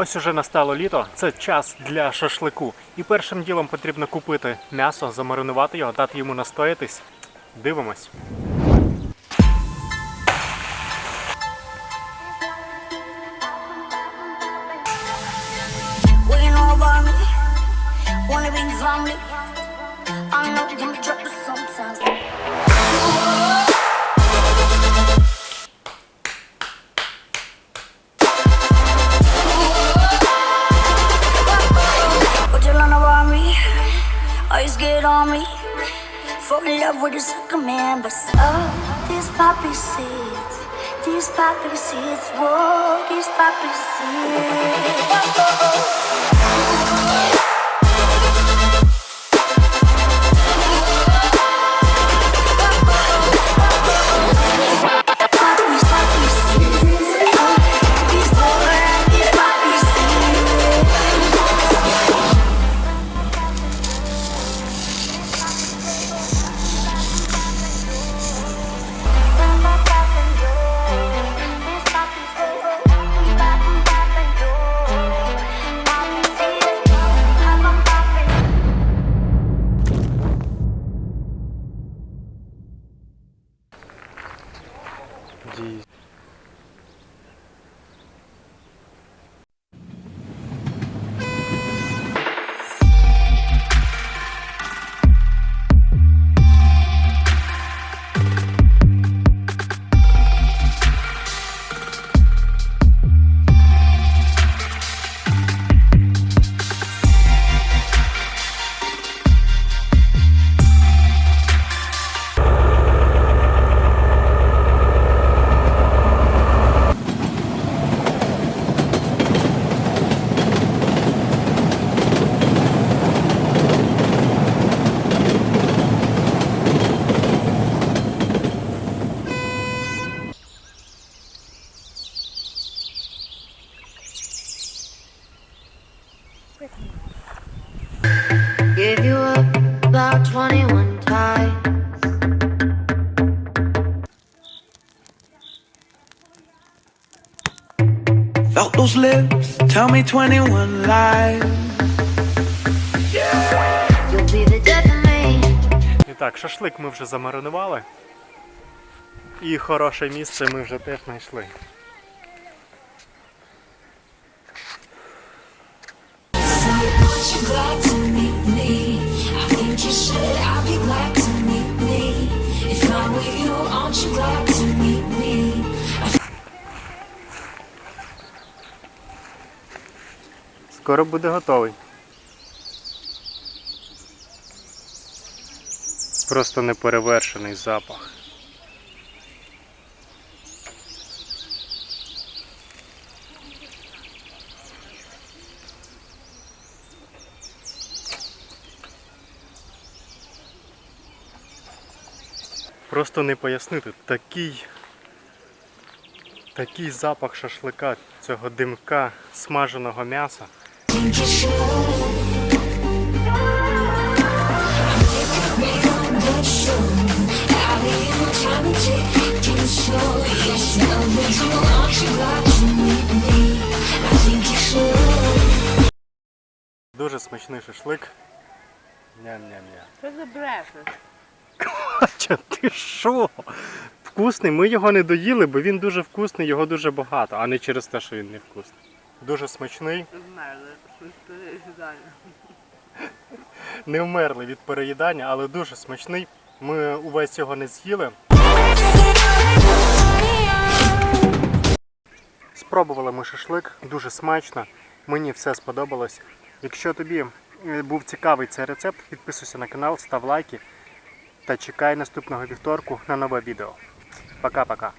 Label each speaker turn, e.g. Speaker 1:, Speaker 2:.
Speaker 1: Ось уже настало літо, це час для шашлику. І першим ділом потрібно купити м'ясо, замаринувати його, дати йому настоятись. Дивимось.
Speaker 2: Well, you know about me. On me. Fall in love with a sucker man, but oh, these poppy seeds, these poppy seeds, whoa, these poppy seeds.
Speaker 3: 是。
Speaker 4: Felt those lips tell me 21 lies.
Speaker 3: You'll be the death of me.
Speaker 1: І так, шашлик ми вже замаринували. І хороше місце ми вже теж знайшли.
Speaker 5: You
Speaker 1: Скоро буде готовий. Просто неперевершений запах. Просто не пояснити. Такий, такий запах шашлика, цього димка, смаженого м'яса. Дуже смачний шашлик. Ням-ням-ням.
Speaker 6: Що за брешеш?
Speaker 1: Катя, ти що? Вкусний, ми його не доїли, бо він дуже вкусний, його дуже багато, а не через те, що він не вкусний. Дуже смачний,
Speaker 6: Змерли, щось переїдаю.
Speaker 1: не вмерли від переїдання, але дуже смачний. Ми увесь його не з'їли. Спробували ми шашлик, дуже смачно. Мені все сподобалось. Якщо тобі е, був цікавий цей рецепт, підписуйся на канал, став лайки та чекай наступного вівторку на нове відео. Пока-пока.